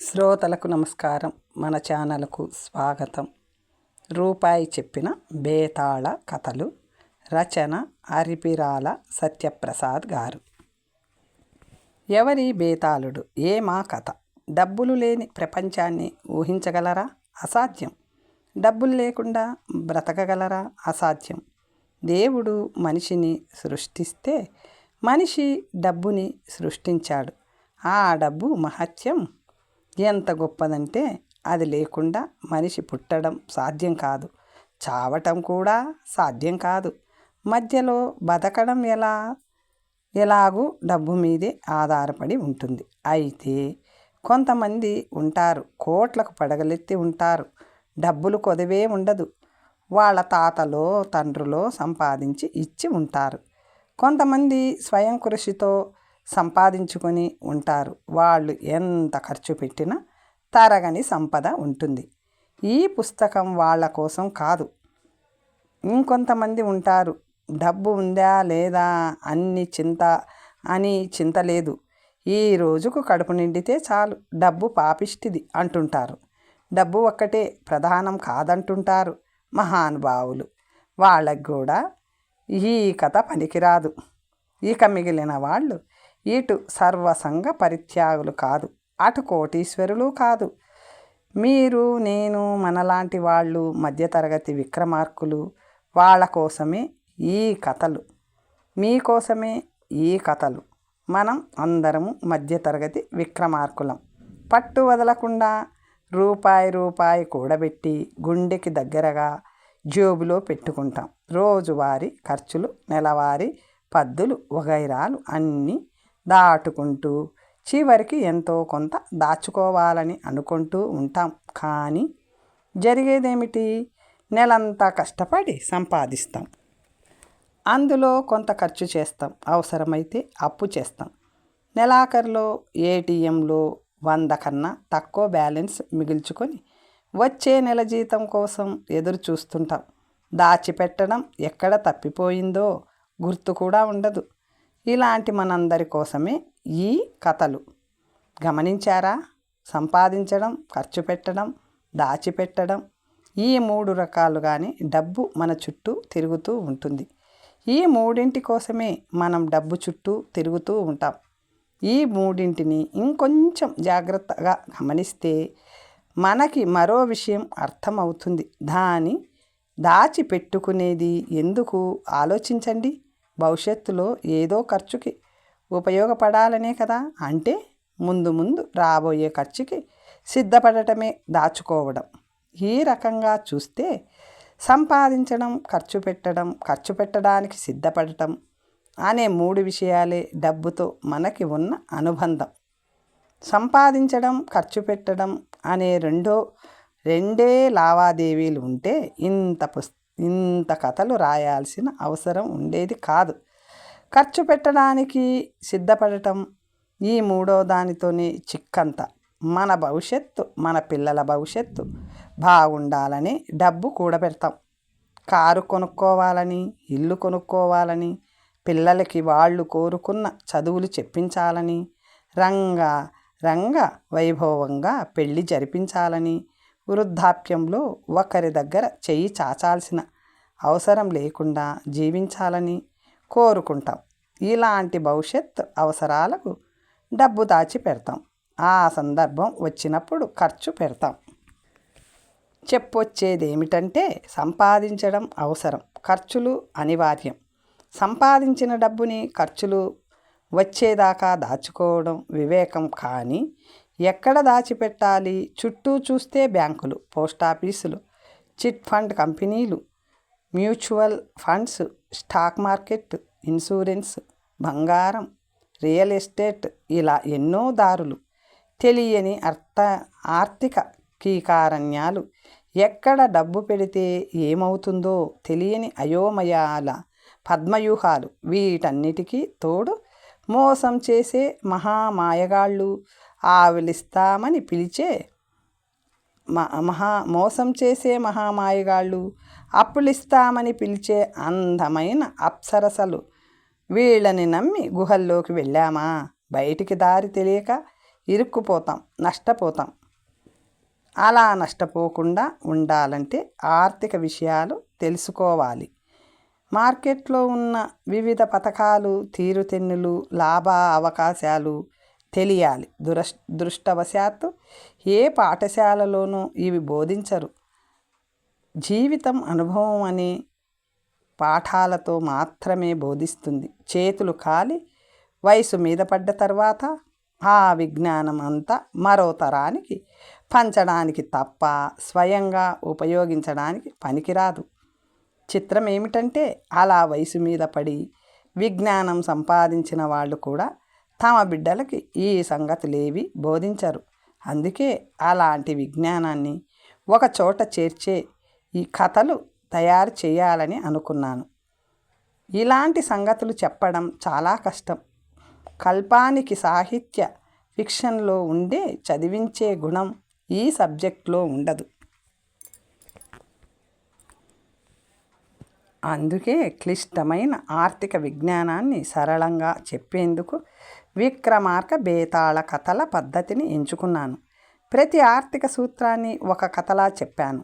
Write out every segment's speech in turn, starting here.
శ్రోతలకు నమస్కారం. మన ఛానల్కు స్వాగతం. రూపాయి చెప్పిన బేతాళ కథలు రచన అరిపిరాల సత్యప్రసాద్ గారు. ఎవరి బేతాళుడు? ఏ మా కథ? డబ్బులు లేని ప్రపంచాన్ని ఊహించగలరా? అసాధ్యం. డబ్బులు లేకుండా బ్రతకగలరా? అసాధ్యం. దేవుడు మనిషిని సృష్టిస్తే మనిషి డబ్బుని సృష్టించాడు. ఆ డబ్బు మహత్యం ఎంత గొప్పదంటే అది లేకుండా మనిషి పుట్టడం సాధ్యం కాదు. చావటం కూడా సాధ్యం కాదు. మధ్యలో బతకడం ఎలా? ఎలాగూ డబ్బు మీదే ఆధారపడి ఉంటుంది. అయితే కొంతమంది ఉంటారు కోట్లకు పడగలెత్తి ఉంటారు. డబ్బులు కొదవే ఉండదు. వాళ్ళ తాతలో తండ్రులో సంపాదించి ఇచ్చి ఉంటారు. కొంతమంది స్వయం కృషితో సంపాదించుకొని ఉంటారు. వాళ్ళు ఎంత ఖర్చు పెట్టినా తరగని సంపద ఉంటుంది. ఈ పుస్తకం వాళ్ళ కోసం కాదు. ఇంకొంతమంది ఉంటారు. డబ్బు ఉందా లేదా అన్ని చింత అని చింత లేదు. ఈ రోజుకు కడుపు నిండితే చాలు. డబ్బు పాపిష్టిది అంటుంటారు. డబ్బు ఒక్కటే ప్రధానం కాదంటుంటారు మహానుభావులు. వాళ్ళకి కూడా ఈ కథ పనికిరాదు. ఇక మిగిలిన వాళ్ళు ఇటు సర్వసంగ పరిత్యాగులు కాదు అటు కోటీశ్వరులు కాదు. మీరు నేను మనలాంటి వాళ్ళు మధ్యతరగతి విక్రమార్కులు వాళ్ళ కోసమే ఈ కథలు. మీకోసమే ఈ కథలు. మనం అందరము మధ్యతరగతి విక్రమార్కులం. పట్టు వదలకుండా రూపాయి రూపాయి కూడబెట్టి గుండెకి దగ్గరగా జేబులో పెట్టుకుంటాం. రోజువారీ ఖర్చులు నెలవారీ పద్దులు వగైరాలు అన్నీ దాటుకుంటూ చివరికి ఎంతో కొంత దాచుకోవాలని అనుకుంటూ ఉంటాం. కానీ జరిగేదేమిటి? నెలంతా కష్టపడి సంపాదిస్తాం. అందులో కొంత ఖర్చు చేస్తాం. అవసరమైతే అప్పు చేస్తాం. నెలాఖరులో ఏటీఎంలో వంద కన్నా తక్కువ బ్యాలెన్స్ మిగిల్చుకొని వచ్చే నెల జీతం కోసం ఎదురు చూస్తుంటాం. దాచిపెట్టడం ఎక్కడ తప్పిపోయిందో గుర్తు కూడా ఉండదు. ఇలాంటి మనందరి కోసమే ఈ కథలు. గమనించారా? సంపాదించడం ఖర్చు పెట్టడం దాచిపెట్టడం ఈ మూడు రకాలుగానే డబ్బు మన చుట్టూ తిరుగుతూ ఉంటుంది. ఈ మూడింటి కోసమే మనం డబ్బు చుట్టూ తిరుగుతూ ఉంటాం. ఈ మూడింటిని ఇంకొంచెం జాగ్రత్తగా గమనిస్తే మనకి మరో విషయం అర్థమవుతుంది. దాని దాచిపెట్టుకునేది ఎందుకు? ఆలోచించండి. భవిష్యత్తులో ఏదో ఖర్చుకి ఉపయోగపడాలనే కదా? అంటే ముందు ముందు రాబోయే ఖర్చుకి సిద్ధపడటమే దాచుకోవడం. ఈ రకంగా చూస్తే సంపాదించడం ఖర్చు పెట్టడం ఖర్చు పెట్టడానికి సిద్ధపడటం అనే మూడు విషయాలే డబ్బుతో మనకి ఉన్న అనుబంధం. సంపాదించడం ఖర్చు పెట్టడం అనే రెండో రెండే లావాదేవీలు ఉంటే ఇంత పుస్త ఇంత కథలు రాయాల్సిన అవసరం ఉండేది కాదు. ఖర్చు పెట్టడానికి సిద్ధపడటం ఈ మూడో దానితోనే చిక్కంత. మన భవిష్యత్తు మన పిల్లల భవిష్యత్తు. బాగుండాలని డబ్బు కూడబెడతాం. కారు కొనుక్కోవాలని ఇల్లు కొనుక్కోవాలని పిల్లలకి వాళ్ళు కోరుకున్న చదువులు చెప్పించాలని రంగ రంగ వైభవంగా పెళ్ళి జరిపించాలని వృద్ధాప్యంలో ఒకరి దగ్గర చెయ్యి చాచాల్సిన అవసరం లేకుండా జీవించాలని కోరుకుంటాం. ఇలాంటి భవిష్యత్ అవసరాలకు డబ్బు దాచి పెడతాం. ఆ సందర్భం వచ్చినప్పుడు ఖర్చు పెడతాం. చెప్పొచ్చేది ఏమిటంటే సంపాదించడం అవసరం. ఖర్చులు అనివార్యం. సంపాదించిన డబ్బుని ఖర్చులు వచ్చేదాకా దాచుకోవడం వివేకం కానీ ఎక్కడ దాచిపెట్టాలి? చుట్టూ చూస్తే బ్యాంకులు పోస్టాఫీసులు చిట్ ఫండ్ కంపెనీలు mutual funds stock market insurance బంగారం రియల్ ఎస్టేట్ ఇలా ఎన్నో దారులు. తెలియని అర్థ ఆర్థిక కీకారణ్యాలు. ఎక్కడ డబ్బు పెడితే ఏమవుతుందో తెలియని అయోమయాల పద్మయూహాలు వీటన్నిటికీ తోడు మోసం చేసే మహామాయగాళ్ళు ఆవిలిస్తామని పిలిచే మహా మోసం చేసే మహామాయగాళ్ళు అప్పులిస్తామని పిలిచే అందమైన అప్సరసలు వీళ్ళని నమ్మి గుహల్లోకి వెళ్ళామా? బయటికి దారి తెలియక ఇరుక్కుపోతాం నష్టపోతాం. అలా నష్టపోకుండా ఉండాలంటే ఆర్థిక విషయాలు తెలుసుకోవాలి. మార్కెట్లో ఉన్న వివిధ పథకాలు తీరుతెన్నులు లాభ అవకాశాలు తెలియాలి. దురష్ దృష్టవశాత్తు ఏ పాఠశాలలోనూ ఇవి బోధించరు. జీవితం అనుభవం అనే పాఠాలతో మాత్రమే బోధిస్తుంది. చేతులు కాలి వయసు మీద పడ్డ తర్వాత ఆ విజ్ఞానం అంతా మరో తరానికి పంచడానికి తప్ప స్వయంగా ఉపయోగించడానికి పనికిరాదు. చిత్రం ఏమిటంటే అలా వయసు మీద పడి విజ్ఞానం సంపాదించిన వాళ్ళు కూడా తమ బిడ్డలకి ఈ సంగతులేవి బోధించరు. అందుకే అలాంటి విజ్ఞానాన్ని ఒక చోట చేర్చే ఈ కథలు తయారు చేయాలని అనుకున్నాను. ఇలాంటి సంగతులు చెప్పడం చాలా కష్టం. కల్పానికి సాహిత్య ఫిక్షన్లో ఉండే చదివించే గుణం ఈ సబ్జెక్ట్లో ఉండదు. అందుకే క్లిష్టమైన ఆర్థిక విజ్ఞానాన్ని సరళంగా చెప్పేందుకు విక్రమార్క బేతాళ కథల పద్ధతిని ఎంచుకున్నాను. ప్రతి ఆర్థిక సూత్రాన్ని ఒక కథలా చెప్పాను.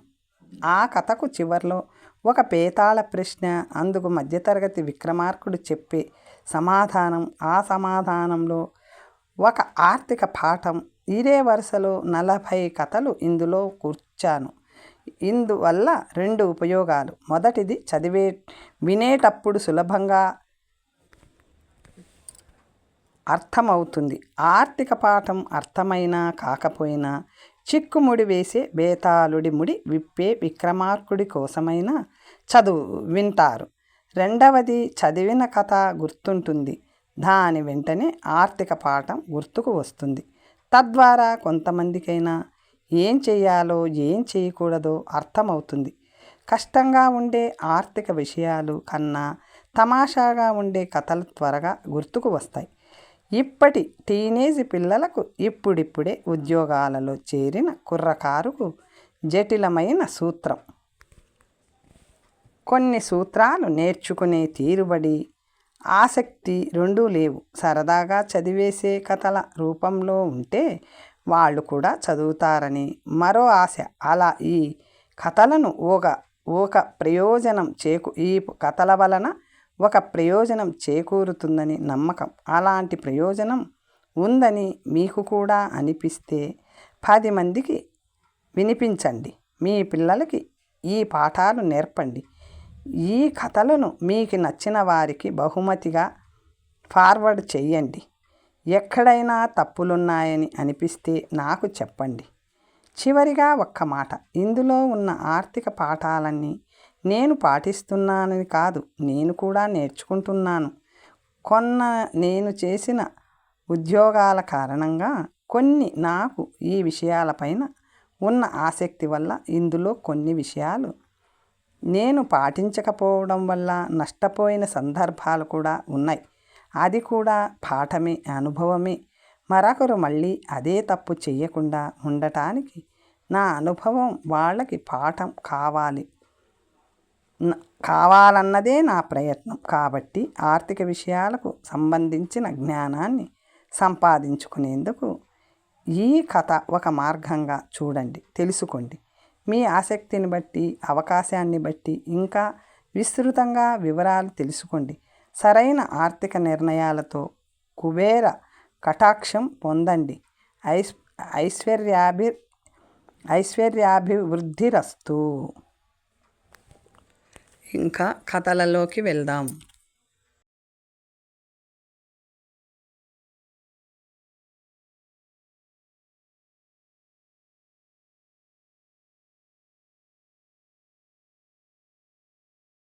ఆ కథకు చివర్లో ఒక పేతాళ ప్రశ్న అందుకు మధ్యతరగతి విక్రమార్కుడు చెప్పే సమాధానం ఆ సమాధానంలో ఒక ఆర్థిక పాఠం ఇదే వరుసలో నలభై కథలు ఇందులో కూర్చాను. ఇందువల్ల రెండు ఉపయోగాలు. మొదటిది చదివే వినేటప్పుడు సులభంగా అర్థమవుతుంది. ఆర్థిక పాఠం అర్థమైనా కాకపోయినా చిక్కుముడి వేసే బేతాళుడి ముడి విప్పే విక్రమార్కుడి కోసమైనా చదువు వింటారు. రెండవది చదివిన కథ గుర్తుంటుంది. దాని వెంటనే ఆర్థిక పాఠం గుర్తుకు వస్తుంది. తద్వారా కొంతమందికైనా ఏం చేయాలో ఏం చేయకూడదో అర్థమవుతుంది. కష్టంగా ఉండే ఆర్థిక విషయాలు కన్నా తమాషాగా ఉండే కథలు త్వరగా గుర్తుకు వస్తాయి. ఇప్పటి టీనేజ్ పిల్లలకు ఇప్పుడిప్పుడే ఉద్యోగాలలో చేరిన కుర్రకారుకు జటిలమైన సూత్రం. కొన్ని సూత్రాలు నేర్చుకునే తీరుబడి ఆసక్తి రెండూ లేవు. సరదాగా చదివేసే కథల రూపంలో ఉంటే వాళ్ళు కూడా చదువుతారని మరో ఆశ. అలా ఈ కథలను ఒక ఒక ప్రయోజనం చేకు ఈ కథల వలన ఒక ప్రయోజనం చేకూరుతుందని నమ్మకం. అలాంటి ప్రయోజనం ఉందని మీకు కూడా అనిపిస్తే పది మందికి వినిపించండి. మీ పిల్లలకి ఈ పాఠాలు నేర్పండి. ఈ కథలను మీకు నచ్చిన వారికి బహుమతిగా ఫార్వర్డ్ చేయండి. ఎక్కడైనా తప్పులున్నాయని అనిపిస్తే నాకు చెప్పండి. చివరిగా ఒక్క మాట. ఇందులో ఉన్న ఆర్థిక పాఠాలన్నీ నేను పాటిస్తున్నానని కాదు నేను కూడా నేర్చుకుంటున్నాను. కొన్న నేను చేసిన ఉద్యోగాల కారణంగా కొన్ని నాకు ఈ విషయాలపైన ఉన్న ఆసక్తి వల్ల ఇందులో కొన్ని విషయాలు నేను పాటించకపోవడం వల్ల నష్టపోయిన సందర్భాలు కూడా ఉన్నాయి. అది కూడా పాఠమే అనుభవమే. మరొకరు మళ్ళీ అదే తప్పు చేయకుండా ఉండటానికి నా అనుభవం వాళ్ళకి పాఠం కావాలి. కావాలన్నదే నా ప్రయత్నం. కాబట్టి ఆర్థిక విషయాలకు సంబంధించిన జ్ఞానాన్ని సంపాదించుకునేందుకు ఈ కథ ఒక మార్గంగా చూడండి తెలుసుకోండి. మీ ఆసక్తిని బట్టి అవకాశాన్ని బట్టి ఇంకా విస్తృతంగా వివరాలు తెలుసుకోండి. సరైన ఆర్థిక నిర్ణయాలతో కుబేర కటాక్షం పొందండి. ఐస్ ఐశ్వర్యాభి ఐశ్వర్యాభివృద్ధిరస్తు. ఇంకా కథలలోకి వెళ్దాం.